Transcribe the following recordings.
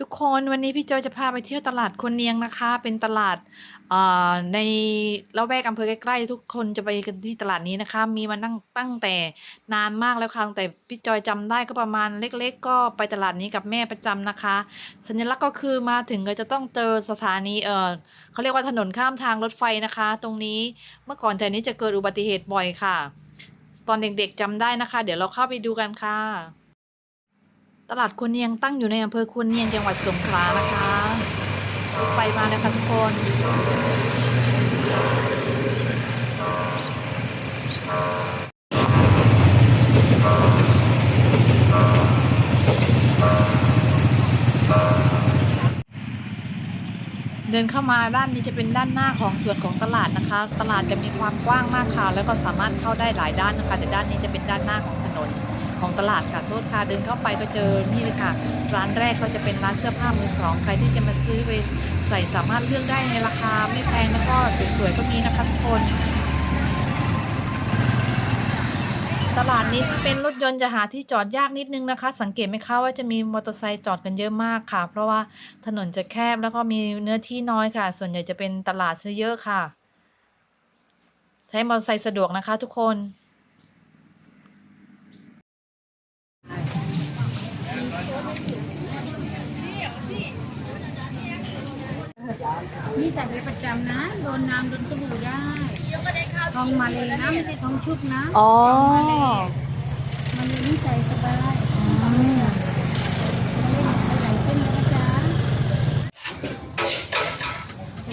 ทุกคนวันนี้พี่จอยจะพาไปเที่ยวตลาดคนเนียงนะคะ เป็นตลาดเอ่อในละแวกอำเภอใกล้ๆ ทุกคนจะไปกันที่ตลาดนี้นะคะ มีมานั่งตั้งแต่นานมากแล้วค่ะตั้งแต่พี่จอยจำได้ก็ประมาณเล็ก ๆ ก็ไปตลาดนี้กับแม่ประจำนะคะ สัญลักษณ์ก็คือมาถึงก็จะต้องเจอสถานีเออเขาเรียกว่าถนนข้ามทางรถไฟนะคะ ตรงนี้เมื่อก่อนแถวนี้จะเกิดอุบัติเหตุบ่อยค่ะ ตอนเด็กๆจำได้นะคะ เดี๋ยวเราเข้าไปดูกันค่ะ ตลาดควรเนียงตั้งอยู่ในอำเภอควรเนียงจังหวัดสงขลานะคะรถไฟมาแล้วค่ะทุกคนเดินเข้ามาด้านนี้จะเป็นด้านหน้าของส่วนของตลาดนะคะ ตลาดจะมีความกว้างมากค่ะ แล้วก็สามารถเข้าได้หลายด้านนะคะ แต่ด้านนี้จะเป็นด้านหน้าของถนน ของตลาดค่ะโทษค่ะเดินเข้าไปก็เจอนี่เลยค่ะ ร้านแรกก็จะเป็นร้านเสื้อผ้ามือสองใครที่จะมาซื้อไปใส่สามารถเลือกได้ในราคาไม่แพงแล้วก็สวยๆก็มีนะคะทุกคน ตลาดนี้ถ้าเป็นรถยนต์จะหาที่จอดยากนิดนึงนะคะ สังเกตไหมคะว่าจะมีมอเตอร์ไซค์จอดกันเยอะมากค่ะ เพราะว่าถนนจะแคบแล้วก็มีเนื้อที่น้อยค่ะ ส่วนใหญ่จะเป็นตลาดซะเยอะค่ะ ใช้มอเตอร์ไซค์สะดวกนะคะทุกคน นี่ใส่ไปประจำนะโดนน้ำโดนสบู่ได้ทองมาเลยนะไม่ใช่ทองชุบนะอ๋อมันเลยนี่ใส่สบายมาเล่นหลายเส้นเลยนะจ๊ะ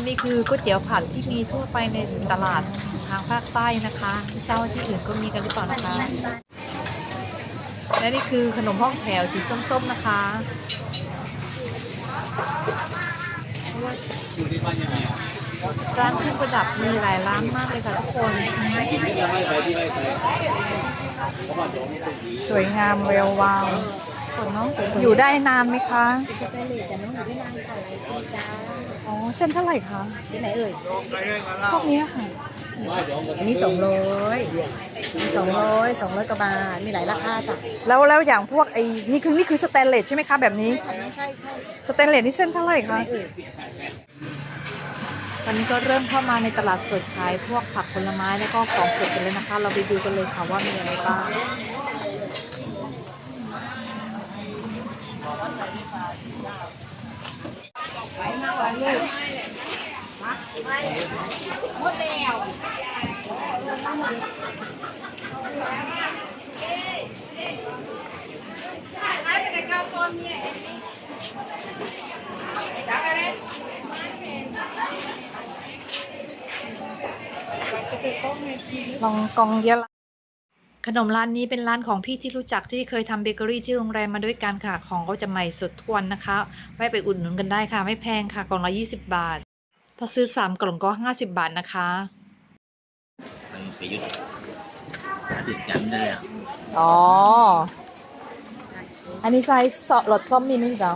นี่คือก๋วยเตี๋ยวผัดที่มีทั่วไปในตลาดทางภาคใต้นะคะที่เศร้าว่าที่อื่นก็มีกันหรือเปล่านะคะ และนี่คือขนมห้องแถวสีส้มๆนะคะร้านเครื่องประดับมีหลายร้านมากเลยค่ะทุกคน สวยงามแวววาวคนเนาะอยู่ได้นานไหมคะจะไปเลยแต่น้องอยู่ที่นานค่ะหลายปีจ้าอ๋อเส้นเท่าไหร่คะที่ไหนเอ่ยพวกนี้ค่ะ อันนี้สองร้อยสองร้อยสองร้อยกว่าบาท มีหลายราคาจ้ะแล้วแล้วอย่างพวกไอ้นี่คือนี่คือสแตนเลสใช่ไหมคะแบบนี้อันนี้ใช่ใช่สแตนเลสนี่เส้นเท่าไหร่ที่ไหนคะเอ่ยวันนี้ก็เริ่มเข้ามาในตลาดสดขายพวกผักผลไม้แล้วก็ของสดกันเลยนะคะ เราไปดูกันเลยค่ะว่ามีอะไรบ้าง ลองกองเยอะละขนมร้านนี้เป็นร้านของพี่ที่รู้จักที่เคยทำเบเกอรี่ที่โรงแรมมาด้วยกันค่ะ ของก็จะใหม่สดทุกวันนะคะแวะไปอุดหนุนกันได้ค่ะ ไม่แพงค่ะกล่องละ 20 บาท ถ้าซื้อ3กล่องก็50บาทนะคะมันประยุทธ์อดีตจำได้แล้วอ๋อ อันนี้ไซส์สอหลอดส้มมีไหมจ๊ะ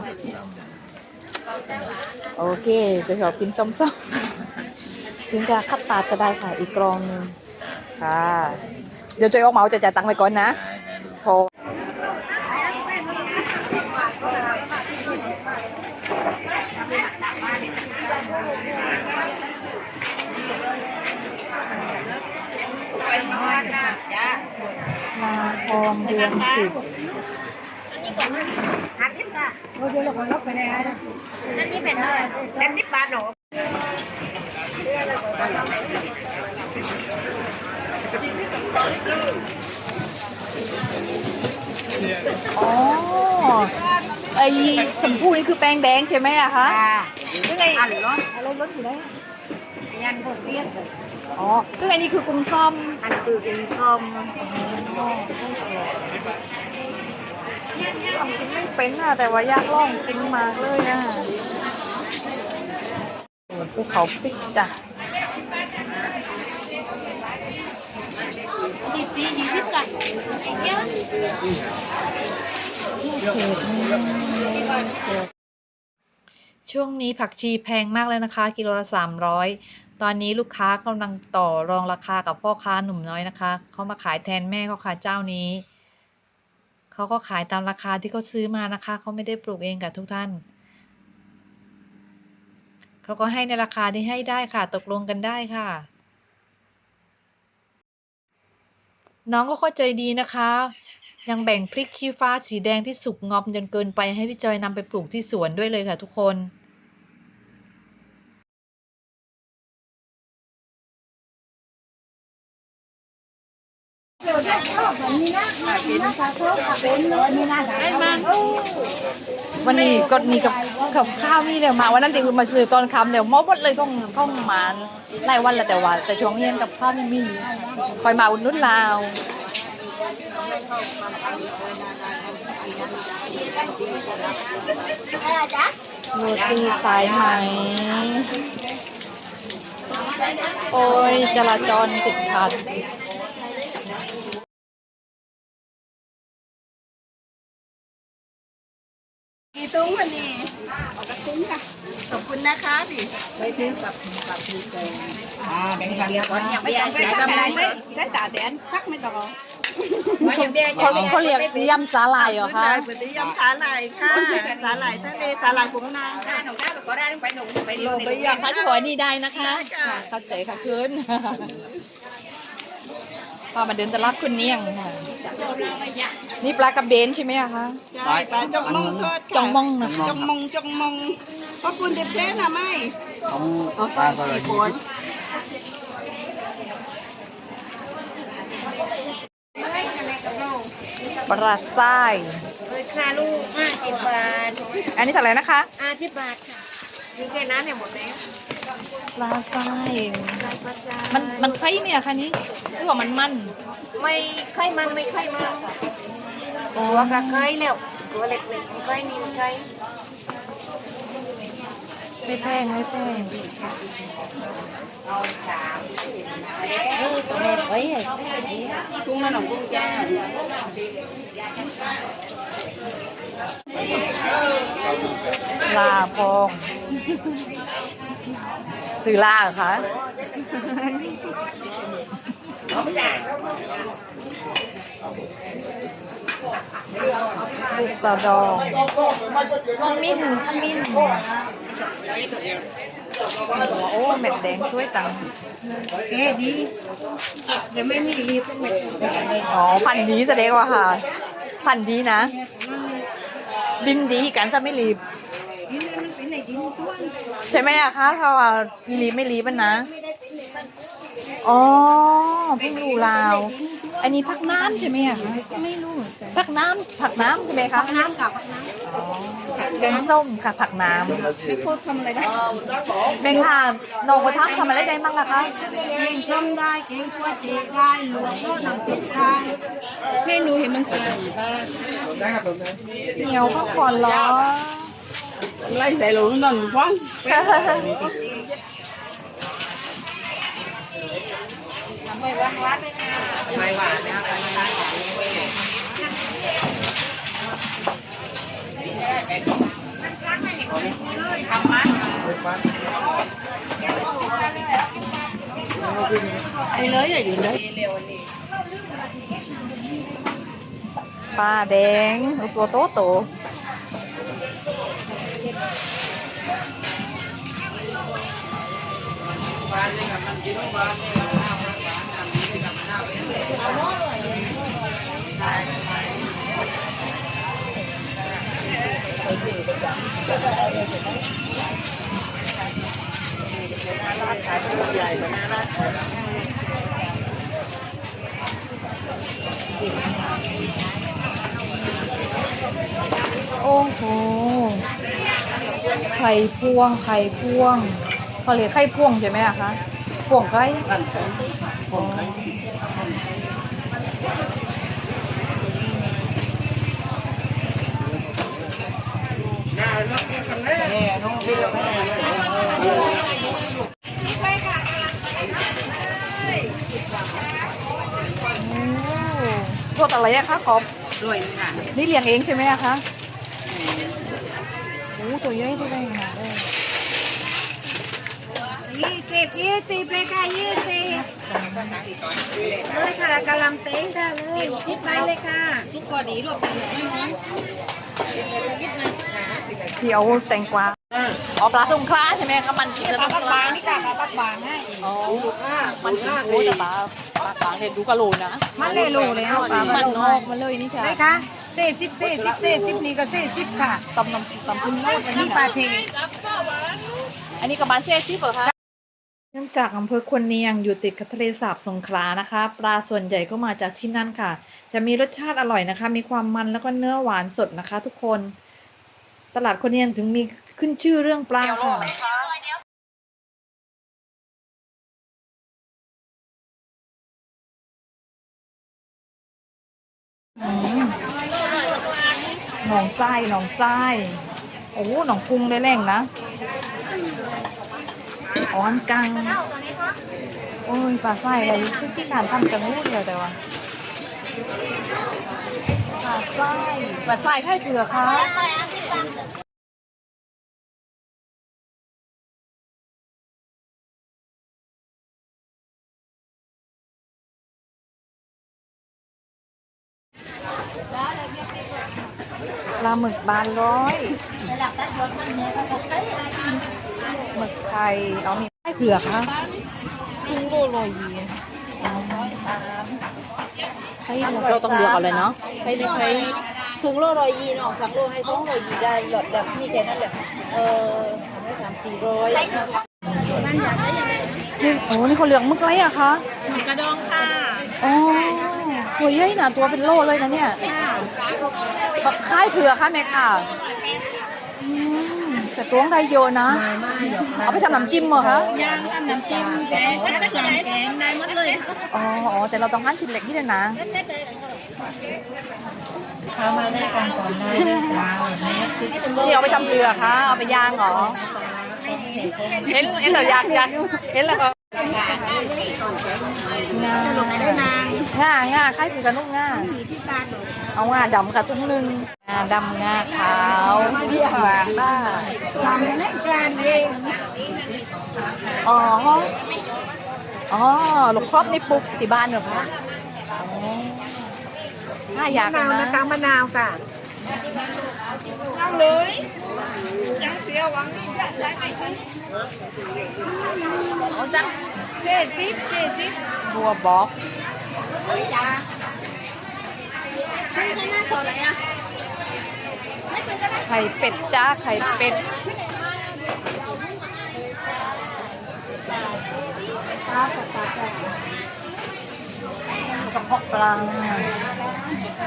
โอเค จะชอบกินส้มส้มถึงจะคัดตาดก็ได้ค่ะ อีกกรองหนึงค่ะ เดี๋ยวจอยออกเหมาจะจ่ายตังค์ไปก่อนนะโทรมา ทองเดือนสิบห้าสิบค่ะโอ้ยเดี๋ยวเราขอรับไปได้นะอันนี้เป็นเท่าไหร่เป็นสิบบาทหนูอ๋อไอสมพูนี่คือแป้งแดงใช่ไหมอะคะค่ะซึ่งไออันเนาะอะไรรถอยู่ได้ยันพวกเสี้ยน อ๋อซึ่งไอนี่คือกุ้งส้มอันคือเป็นส้มทำกินไม่เป็นอะแต่ว่าอยากลองกินมากเลยอะภูเขาปิกจ้ะดีปียี่สิบค่ะอีกเยอะช่วงนี้ผักชีแพงมากเลยนะคะ กิโลละสามร้อย ตอนนี้ลูกค้ากำลังต่อรองราคากับพ่อค้าหนุ่มน้อยนะคะ เขามาขายแทนแม่เขาค่ะเจ้านี้ เขาก็ขายตามราคาที่เขาซื้อมานะคะ เขาไม่ได้ปลูกเองกับทุกท่าน เขาก็ให้ในราคาที่ให้ได้ค่ะ ตกลงกันได้ค่ะ น้องก็เข้าใจดีนะคะ ยังแบ่งพริกชี้ฟ้าสีแดงที่สุกงอมจนเกินไปให้พี่จอยนำไปปลูกที่สวนด้วยเลยค่ะทุกคน วันนี้ก็มีกับกับข้าวนี่เดี๋ยวมาวันนั้นติคุณมาซื้อตอนค่ำเดี๋ยวมอหมดเลยก็ก็มาหลายวันล้วแต่ว่า แต่ช่วงเย็นกับข้าวไม่มีคอยมาอุดหนุนลาวโรตีสายไหม โอ้ยจราจรติดขัด ตุ้งวันนี้เอากระตุ้งค่ะ ขอบคุณนะคะดิไปซื้อกับกับพี่แกอ่าแบ่งกันก่อนไม่ใช่ไม่ใช่ไม่ใช่ตาแดนพักไม่ต้องเขาเขาเรียกยำสาหร่ายเหรอคะปฏิยำสาหร่ายค่ะสาหร่ายทะเลสาหร่ายผงนางค่ะโลไปยำถ้าจะขอนี่ได้นะคะค่ะเข้าใจค่ะคุณพามาเดินตลาดคุณเนียงค่ะ นี่ปลากระเบนใช่ไหมอะคะใช่ปลาจงมงทอดค่ะจงมงนะคะจงมงจงมงเพราะคุณเด็ดเจ๊นะไม่ของเอาปลาไปก็เลยกี่คนปลาไส้เลยค่ะลูกห้าสิบบาท อันนี้เท่าไหร่นะคะห้าสิบบาทค่ะมีแค่นั้นเนี่ยหมดแล้วปลาไส้มันมันไข่ไหมอะคะนี้หรือว่ามันมัน ไม่ค่อยมันไม่ค่อยมั นตัวก็เคยแล้วตัวเล็กๆไม่ค่อยนิ่มค่อยไม่แพงไม่แพงนี่ตัวเล็กไว้กุ้งนั่นของกุ้งจ้าลาพองซื้อลาเหรอคะ ลูกตาดองขมิ้นขมิ้นโอ้เม็ดแดงช่วยจังแกดีเดี๋ยวไม่มีรีบไม่อ๋อพันธุ์นี้แสดงว่าค่ะ พันธุ์นี้นะ ดินดีกันจะไม่รีบใช่ไหมอะคะถ้าว่ามีรีบไม่รีบมันนะ อ๋อเพิ่งรู้ลาว อันนี้ผักน้ำใช่ไหมอะคะไม่รู้ผักน้ำผักน้ำใช่ไหมคะน้ำกับน้แกงส้มค่ะผักน้ำไม่พูดทำอะไรได้ำแมงค่ะนองกระทับทำอะไรได้บ้างอะคะเก่งต้มได้เก่งคั่วเจได้หลวงก็น้ำจุกได้เมนูเห็นมันเสียงบ้างเหนียวพักผ่อนเหรอไล่ใส่หลงนั่นฟังไปเลยอย่าอยู่เลยปลาแดงตัวโตโต โอ้โห ไข่พวง ไข่พวงเขาเรียกไข่พวงใช่ไหมอะคะ พวงไข่ โทษอะไรอะคะกบรวยค่ะ นี่เลี้ยงเองใช่ไหมอะคะโอ้ตัวใหญ่ด้วยค่ะยี่สิบยี่สิบเลยค่ะยี่สิบเลยค่ะกะหลำเต้งค่ะเลยคิดไปเลยค่ะ ทุกคนดีรวบรวมไม่งั้น เดี๋ยวแตงกวาอ๋อปลาสงขลาใช่ไหมคะมันกินปแล้วลาต้องปักบางนี่ค่ะปลาปักบางให้อ๋อมันกินโอ้แต่ปลาปลาบางเนี่ยดูกะโหลนะมันเลยโลเลยเอาปลามัมันนนอกมาเลยนี่ใช่ไหมคะเซ่สิบเซ่สิบเซ่สิบนี่ก็เซ่สิบค่ะตำน้ำตำคุณอันนี้ปลาเทอันนี้กับบ้านเซ่ซิเหรอคะเนื่องจากอำเภอควนเนียงอยู่ติดกับทะเลสาบสงขลานะคะ ปลาส่วนใหญ่ก็มาจากที่นั่นค่ะ จะมีรสชาติอร่อยนะคะ มีความมันแล้วก็เนื้อหวานสดนะคะ ทุกคน ตลาดควนเนียงถึงมีขึ้นชื่อเรื่องปลาค่ะอืมหนองไส้หนองไส้โอ้หนองกรุงได้แรงนะอ๋ออันกังโอ้ยปลาไส้อะไรที่ที่การทำจังงูเดียวแต่ว่าปลาไส้ปลาไส้ไข่เผือกคะ บานร้อยหมึกไข่เอามีไข่เผือกคะครึ่งโลโรยยีอ๋อไข่เราต้องเลือกเอาเลยเนาะไข่ไข่ถึงโลร้อยยีเนาะสักโลให้สองโลยีได้หลอดแบบมีแค่นั้นแหละเออทำให้สามสี่ร้อยนี่โอ้นี่เขาเลือกหมึกอะไรอะคะกระดองค่ะอ๋อ ตัวใหญ่นะตัวเป็นโลเลยนะเนี่ยแบบค่ายเผือกค่ะแม่ค่ะอืมแต่ตัวของไทยเยอะนะ เอาไปทำน้ำจิ้มเหรอคะย่างทำน้ำจิ้มแกงก็ได้แกงได้หมดเลยอ๋ออ๋อแต่เราต้องหั่นชิ้นเล็กที่เดียวนะทำมาได้ก่อนก่อนได้ปลาแม่นี่เอาไปทำเผือกคะเอาไปย่างเหรอเห็นเห็นเราอยากอยากเห็นแล้วก็ งาลงในได้นางง่าง่าคล้ายผือกับนุ่งง่าเอางาดำกับตุ้งนึ่งงาดำงาขาวหวานบ้าทำในการเองอ๋อ อ๋อลูกครอบนี่ปลูกที่บ้านเหรอคะอ๋อน่าอยากมะเลยนาวนะคะมะนาวค่ะ เอาเลยยังเสียหวังนี่จะได้ไหมคะเอาจังเจ็ดสิบเจ็ดสิบบัวบอกใช่ใช่หน้าต่อไหนอะไข่เป็ดจ้าไข่เป็ดกระเพาะปลา ได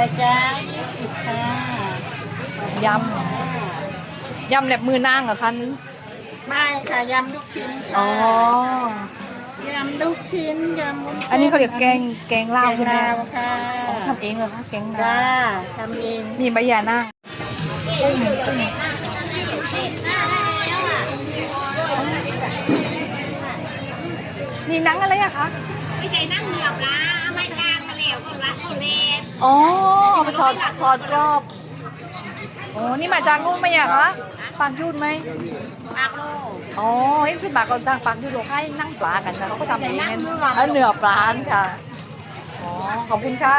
้จ้ายี่สิบค่ะยำยำแบบมือนางเหรอคะไม่ค่ะยำลูกชิ้นอ๋อยำลูกชิ้นยำวุ้นส้นอันนี้เขาเรียกแกงแกงลาวใช่ไหมแกงลาวค่ะอ๋อทำเองเหรอคะแกงลาจ้าวทำเองนี่ใบยานา นี่หนังอะไรอะคะไม่ใช่นั่งเหนียวละไม่จางมาแล้วก็ละเขาเล่นอ๋อเอาไปทอดทอดกรอบโอ้นี่มาจากนู่นไหมอะคะปากยูดไหมปากโลอ๋อเฮ้ยคือปากเราต่างปากยูดเราให้นั่งปลากันนะเขาก็ทำเองนั่นเออเหนือปลาค่ะอ๋อขอบคุณค่ะ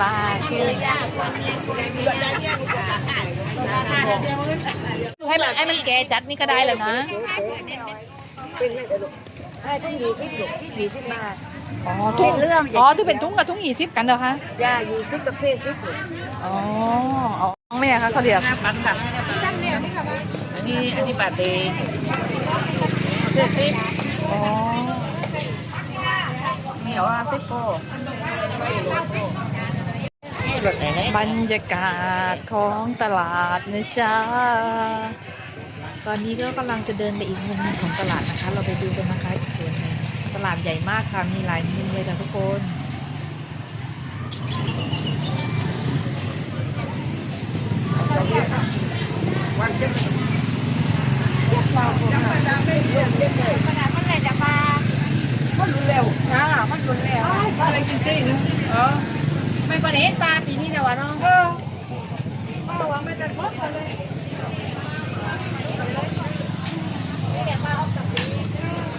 ปลาคือให้มันให้มันแกจัดนี่ก็ได้แล้วนะให้ทุกยี่สิบลูกยี่สิบบาทอ๋อทุ่งเป็นเรื่องอ๋อที่เป็นทุ่งกับทุ่งหีสิบกันเหรอคะย่ายี่สิบกับเซ่สิบลูกอ๋ออ๋อไม่อะคะเขาเรียกปังค่ะนี่อันนี้ปาเต้ เจ็ดสิบอ๋อเหนียวอะพี่โก้บรรยากาศของตลาดนะจ๊ะ ตอนนี้ก็กำลังจะเดินไปอีกมุมของตลาดนะคะ เราไปดูกันนะคะอีกส่วนหนึงตลาดใหญ่มากค่ะ มีหลายมุมเลยค่ะทุกคนขนาด มันเลยจะมาก็รู้เร็วได้กินจริงนะเออไม่ประเด็นปลาปีนี้แต่ว่าน้องเออเพราว่ามันจะทดกันเลยมันเป็นเยอะใจหรอกมันเยอะใจหรอก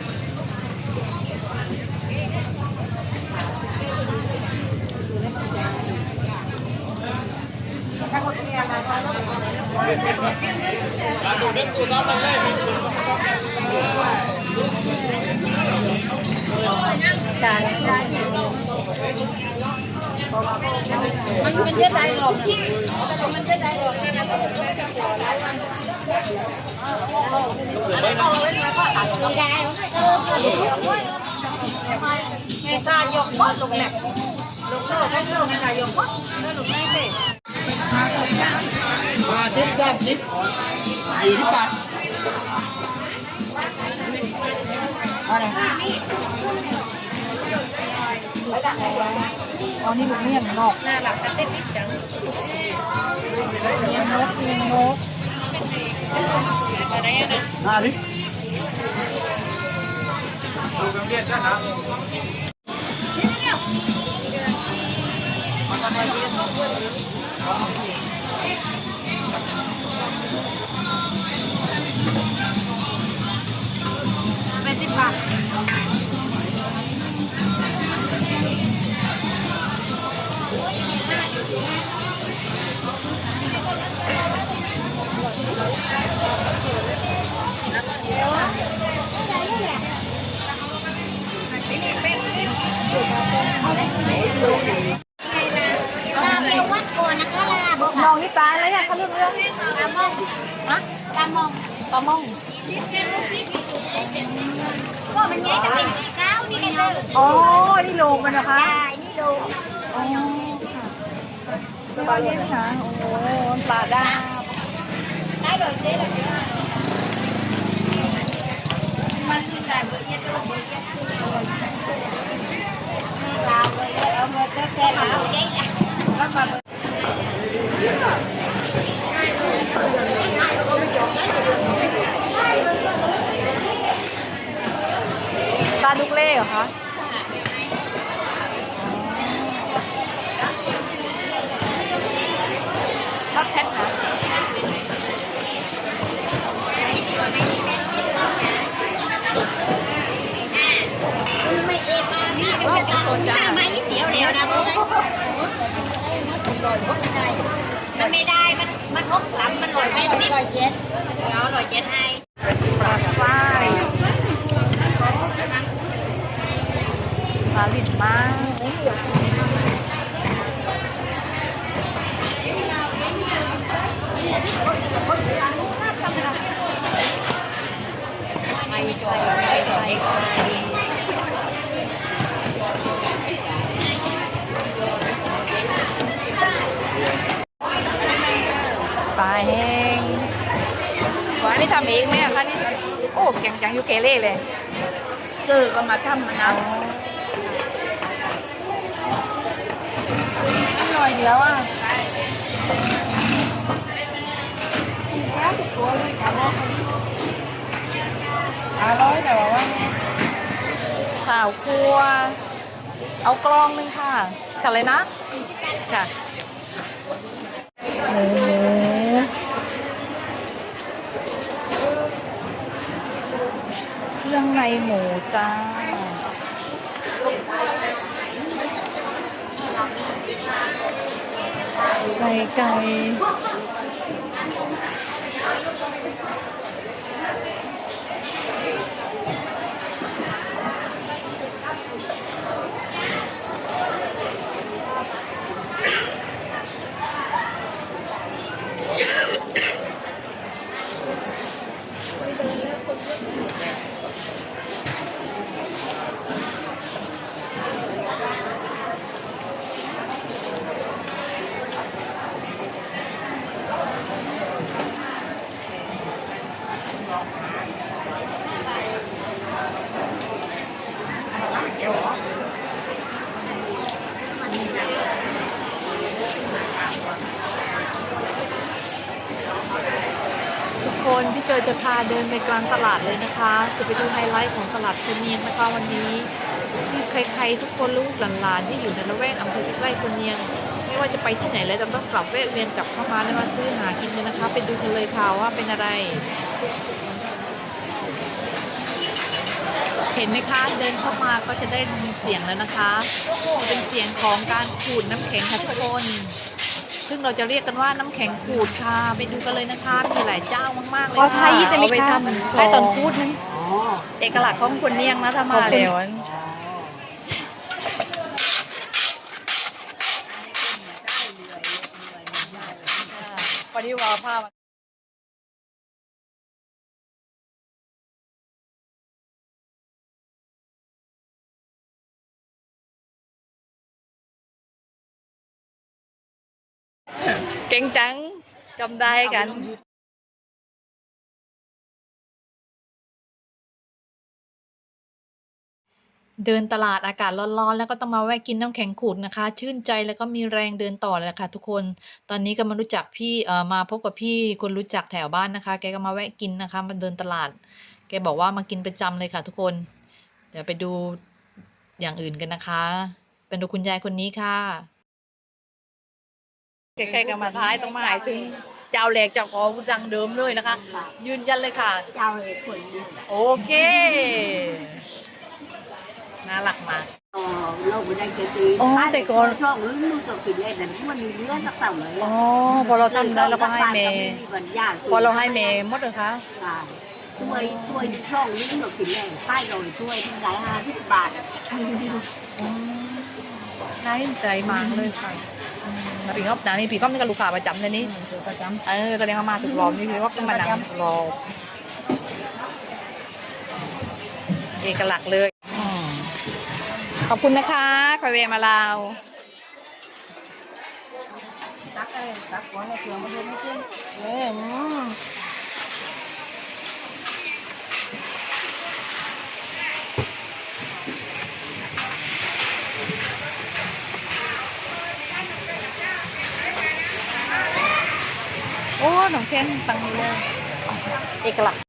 แม่ตายกบอง แหลกลงโลกให้ลงแม่ตายกบอลแล้วลงไม่เป็นมาสิบสามสิบอยู่ที่ปากอะไรอ๋อนี่ลูกเนียงนอกน่ารักแต่เต้นนิดจังเนียงนกเนียงนกอะไรนะห้าสิบเป็น มองนี่ปลาอะไรเนี่ยเขาเรื่องเรื่องลามองฮะลามองปลามองว่ามันแย่กับเป็นเก้านี่กันเลยอ๋อนี่โลงมันนะคะได้นี่ดูอ๋อค่ะสบายเลยนะคะโอ้โหปลาได้ เลยเจ๊เลยมันคือการเบอร์เย็ดตัวเบอร์เย็ดลาเลยเอาเบอร์แค่ลาเจ๊งแล้วมา ปลาลูกเล่เหรอคะทับแพทนะ ไม่เอฟานี่ ก็จะคนจ้าไม่เดียวเดียวนะบุ๊มันไม่ได้มันมันทบหลังมันลอยไม่ลอยเจ็ดเอาลอยเจ็ดให้ ปลาไส้ปลาลิ้นมากปลาแห้งหวา นนี่ทำเองไหมอะคะนี่โอ้แกงจังยูเกเล่เลยซื้อก็มาทำมันนะหน่อยเดียวอะอร่อยแต่ว่าว่าข่าวครัวเอากลองหนึงค่ะกันเลยนะค่ะหมู เครื่องในหมูจ้า ไก่ไก่ จะพาเดินไปกลางตลาดเลยนะคะ จะไปดูไฮไลท์ของตลาดคนเนียงนะคะวันนี้ที่ใครๆทุกคนลูกหลานๆที่อยู่ในละแวกอำเภอใกล้คนเนียง ไม่ว่าจะไปที่ไหนแล้วจะต้องกลับแวะเวียนกลับเข้ามาแล้วมาซื้อหากินกันนะคะ ไปดูกันเลยค่ะว่าเป็นอะไร เห็นไหมคะเดินเข้ามาก็จะได้ยินเสียงแล้วนะคะ เป็นเสียงของการขูดน้ำแข็งค่ะทุกคน ซึ่งเราจะเรียกกันว่าน้ำแข็งขูดค่ะไปดูกันเลยนะคะมีหลายเจ้ามากๆเลยขอค่ะไทยจะมีเอาไปค่ะทำ ใช้ตอนพูดนั้นเอกลักษณ์ของคนเนียงนะถ้ามาแล้วพอดีว่าผ้ามัน เก่งจังจำได้กันเดินตลาดอากาศร้อนๆ แล้วก็ต้องมาแวะกินน้ำแข็งขูดนะคะ ชื่นใจแล้วก็มีแรงเดินต่อเลยค่ะทุกคน ตอนนี้ก็มารู้จักพี่เอ่อมาพบกับพี่คนรู้จักแถวบ้านนะคะ แกก็มาแวะกินนะคะมาเดินตลาด แกบอกว่ามากินประจำเลยค่ะทุกคน เดี๋ยวไปดูอย่างอื่นกันนะคะ เป็นดูคุณยายคนนี้ค่ะ ใกล้ๆกันมาท้ายต้องมาหายถึงเจ้าแหลกเจ้าของดังเดิมเลยนะคะ ยืนยันเลยค่ะ เจ้าเลยคนนี้โอเค น่ารักมาก อ๋อเราไม่ได้เจอตีอ๋อแต่ก่อน ช่องลุ้นลูกกับกินเล่นนั้นมันมีเนื้อสักเต่าเลยอ๋อพอเราทำแล้วเราก็ให้เมย์วันย่างพอเราให้เมย์หมดเลยคะช่วยช่วยช่องลุ้นกับกินเล่นป้ายเราช่วยทั้งหลายห้าสิบบาทน่าเห็นใจมากเลยค่ะอืม แล้วปีก๊อฟนะนี่ปีก๊อฟนี่ก็ลูกค้าประจำเลยนี่ประจำเออแสดงว่ามาถูกรอบนี่คือว่าต้องมานั่งรอบเอกลักษณ์เลยอืมขอบคุณนะคะคอยเวมาลาวตักเลยตักหัวในเครื่องมันไม่ขึ้นเออ โอ้หนองเคนตังเลยเอกลักษณ์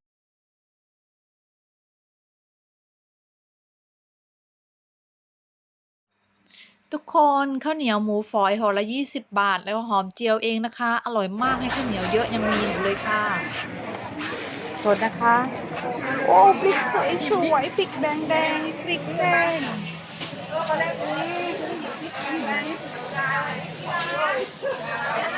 ทุกคนข้าวเหนียวหมูฝอยห่อละ 20 บาท แล้วหอมเจียวเองนะคะ อร่อยมากให้ข้าวเหนียวเยอะยังมีอยู่เลยค่ะสดนะคะ โอ้พริกสวยสวยพริกแดงๆดงพริกแดงอืม